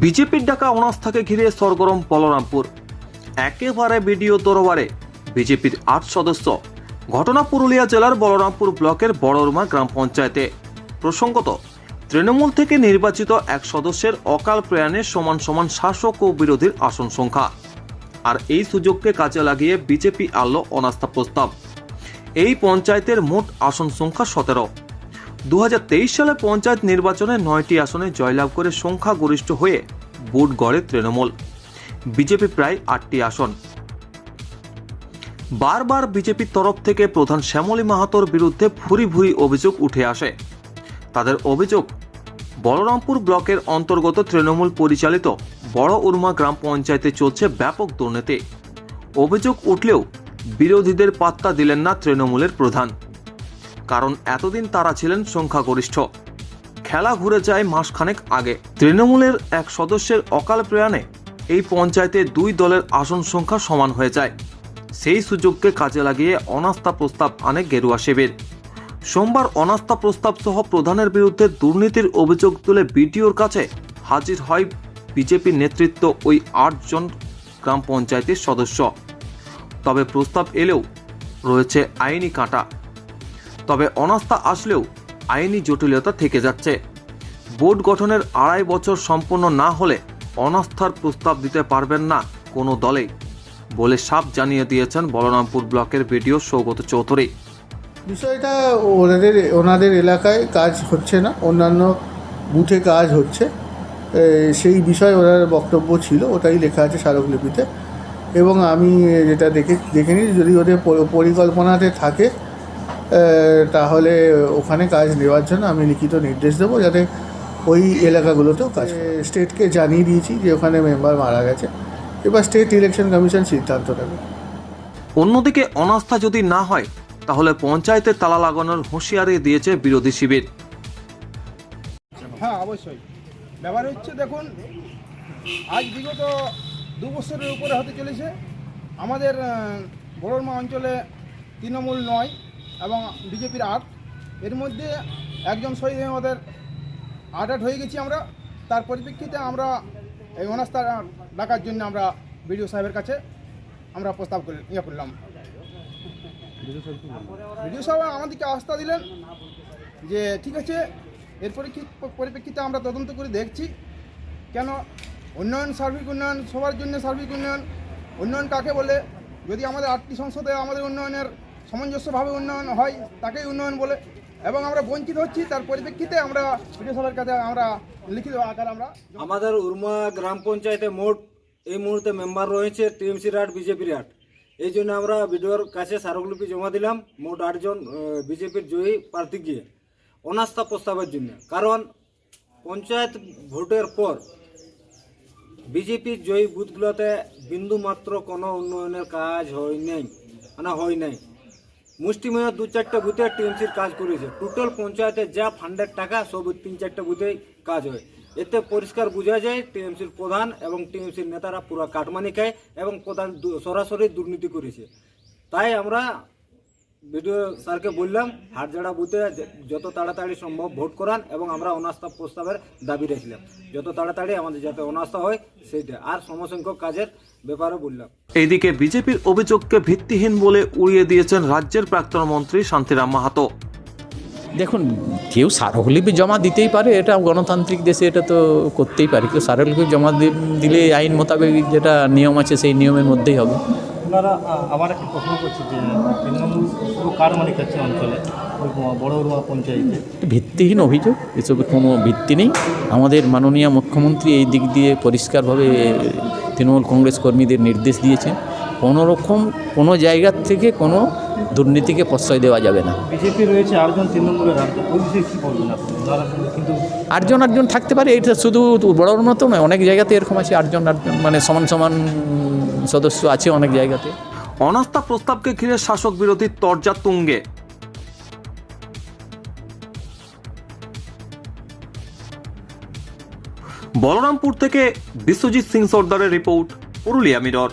বিজেপির ডাকা অনাস্থাকে ঘিরে সরগরম বলরামপুর। একেবারে ভিডিও দরবারে বিজেপির আট সদস্য। ঘটনা পুরুলিয়া জেলার বলরামপুর ব্লকের বড়রমা গ্রাম পঞ্চায়েতে। প্রসঙ্গত, তৃণমূল থেকে নির্বাচিত এক সদস্যের অকাল প্রয়াণে সমান সমান শাসক ও বিরোধীর আসন সংখ্যা। আর এই সুযোগকে কাজে লাগিয়ে বিজেপি আনল অনাস্থা প্রস্তাব। এই পঞ্চায়েতের মোট আসন সংখ্যা সতেরো। দু হাজার তেইশ সালে পঞ্চায়েত নির্বাচনে নয়টি আসনে জয়লাভ করে সংখ্যাগরিষ্ঠ হয়ে বুট গড়ে তৃণমূল। বিজেপি প্রায় আটটি আসন। বারবার বিজেপির তরফ থেকে প্রধান শ্যামলী মাহাতোর বিরুদ্ধে ভুরি ভুরি অভিযোগ উঠে আসে। তাদের অভিযোগ, বলরামপুর ব্লকের অন্তর্গত তৃণমূল পরিচালিত বড় উর্মা গ্রাম পঞ্চায়েতে চলছে ব্যাপক দুর্নীতি। অভিযোগ উঠলেও বিরোধীদের পাত্তা দিলেন না তৃণমূলের প্রধান। কারণ এতদিন তারা ছিলেন সংখ্যাগরিষ্ঠ। খেলা ঘুরে যায় মাসখানেক আগে। তৃণমূলের এক সদস্যের অকাল প্রয়াণে এই পঞ্চায়েতে দুই দলের আসন সংখ্যা সমান হয়ে যায়। সেই সুযোগকে কাজে লাগিয়ে অনাস্থা প্রস্তাব আনে গেরুয়া শিবির। সোমবার অনাস্থা প্রস্তাব সহ প্রধানের বিরুদ্ধে দুর্নীতির অভিযোগ তুলে বিডিওর কাছে হাজির হয় বিজেপির নেতৃত্ব ওই আটজন গ্রাম পঞ্চায়েতের সদস্য। তবে প্রস্তাব এলেও রয়েছে আইনি কাঁটা। তবে অনাস্থা আসলেও আইনি জটিলতা থেকে যাচ্ছে। বোর্ড গঠনের আড়াই বছর সম্পন্ন না হলে অনাস্থার প্রস্তাব দিতে পারবেন না কোনো দলেই বলে সাপ জানিয়ে দিয়েছেন বলরামপুর ব্লকের বিডিও সৌগত চৌধুরী। বিষয়টা ওনাদের ওনাদের এলাকায় কাজ হচ্ছে না, অন্যান্য বুথে কাজ হচ্ছে। সেই বিষয়ে ওনার বক্তব্য ছিল, ওটাই লেখা আছে স্মারকলিপিতে। এবং আমি যেটা দেখে দেখে নিই, যদি ওদের পরিকল্পনাতে থাকে তাহলে ওখানে কাজ নেওয়ার জন্য আমি লিখিত নির্দেশ দেবো যাতে ওই এলাকাগুলোতেও কাজ স্টেটকে জানিয়ে দিয়েছি যে ওখানে মেম্বার মারা গেছে। এবার স্টেট ইলেকশন কমিশন সিদ্ধান্ত নেবে। অন্যদিকে অনাস্থা যদি না হয় তাহলে পঞ্চায়েতে তালা লাগানোর হুঁশিয়ারি দিয়েছে বিরোধী শিবির। হ্যাঁ অবশ্যই। ব্যাপার হচ্ছে দেখুন আজ বিগত দু বছরের উপরে হতে চলেছে। আমাদের আহ, বড়রমা অঞ্চলে তৃণমূল নয় এবং বিজেপির আট। এর মধ্যে একজন শহীদ আমাদের আট আট হয়ে গেছি আমরা। তার পরিপ্রেক্ষিতে আমরা এই অনাস্থা ডাকার জন্য আমরা বিডিও সাহেবের কাছে আমরা প্রস্তাব করে ইয়ে করলাম। বিডিও সাহেব আমাদেরকে আস্থা দিলেন যে, ঠিক আছে, এর পরিপ্রেক্ষি- পরিপ্রেক্ষিতে আমরা তদন্ত করে দেখছি কেন উন্নয়ন, সার্বিক উন্নয়ন, সবার জন্য সার্বিক উন্নয়ন উন্নয়ন কাকে বলে? যদি আমাদের আটটি সংসদে আমাদের উন্নয়নের সামঞ্জস্যভাবে উন্নয়ন হয়, তাকেই উন্নয়ন বলে। এবং আমরা বঞ্চিত হচ্ছি, তার পরিপ্রেক্ষিতে আমরা বিডিও সাহেবের কাছে আমরা লিখিত আকার আমরা আমাদের উর্মা গ্রাম পঞ্চায়েতে মোট এই মুহূর্তে মেম্বার রয়েছে টিএমসির আট, বিজেপির আট। এই জন্য আমরা বিডিওর কাছে স্মারকলিপি জমা দিলাম, মোট আটজন বিজেপির জয়ী প্রার্থী গিয়ে। অনাস্থা প্রস্তাবের জন্য। কারণ পঞ্চায়েত ভোটের পর বিজেপির জয়ী বুথগুলোতে বিন্দু মাত্র কোনো উন্নয়নের কাজ হয় নাই মানে হয় নাই। মুষ্টিমেয় দু চারটা বুথে টিএমসির কাজ করেছে। টোটাল পঞ্চায়েতে যা ফান্ডের টাকা সব তিন চারটা বুথেই কাজ হয়। এতে পরিষ্কার বোঝা যায়, টিএমসির প্রধান এবং টিএমসির নেতারা পুরো কাটমানি খায় এবং প্রধান সরাসরি দুর্নীতি করেছে। তাই আমরা ভিডিও স্যারকে বললাম হাটজাড়া বুথে যত তাড়াতাড়ি সম্ভব ভোট করান এবং আমরা অনাস্থা প্রস্তাবের দাবি রাখলাম যত তাড়াতাড়ি আমাদের যাতে অনাস্থা হয় সেইটা। আর সমসংখ্যক কাজের ব্যাপারে বললাম। এইদিকে বিজেপির অভিযোগকে ভিত্তিহীন বলে উড়িয়ে দিয়েছেন রাজ্যের প্রাক্তন মন্ত্রী শান্তিরাম মাহাতো। দেখুন কেউ স্মারকলিপি জমা দিতেই পারে এটা গণতান্ত্রিক দেশে এটা তো করতেই পারে। কেউ স্মারকলিপি জমা দি- দিলে আইন মোতাবেক যেটা নিয়ম আছে সেই নিয়মের মধ্যেই হবে। আপনারা আবার একটা প্রশ্ন করছি যে তৃণমূল পুরো কার মালিক আছে অঞ্চলে? বড় বড় পঞ্চায়েতে। ভিত্তিহীন অভিযোগ এসবের কোনো ভিত্তি নেই। আমাদের মাননীয় মুখ্যমন্ত্রী এই দিক দিয়ে পরিষ্কারভাবে তৃণমূল কংগ্রেস কর্মীদের নির্দেশ দিয়েছেন। কোনো রকম কোনো জায়গার থেকে কোনো দুর্নীতিকে প্রশ্রয় দেওয়া যাবে না। বিজেপি রয়েছে আটজন তৃণমূলের কিন্তু আটজন আটজন থাকতে পারে। এটা শুধু বড়োর মতো নয় অনেক জায়গাতে এরকম আছে। আটজন আটজন মানে সমান সমান সদস্য আছে অনেক জায়গাতে। অনাস্থা প্রস্তাবকে ঘিরে শাসক বিরোধী তরজা তুঙ্গে। বলরামপুর থেকে বিশ্বজিৎ সিং সর্দারের রিপোর্ট, পুরুলিয়া মিরর।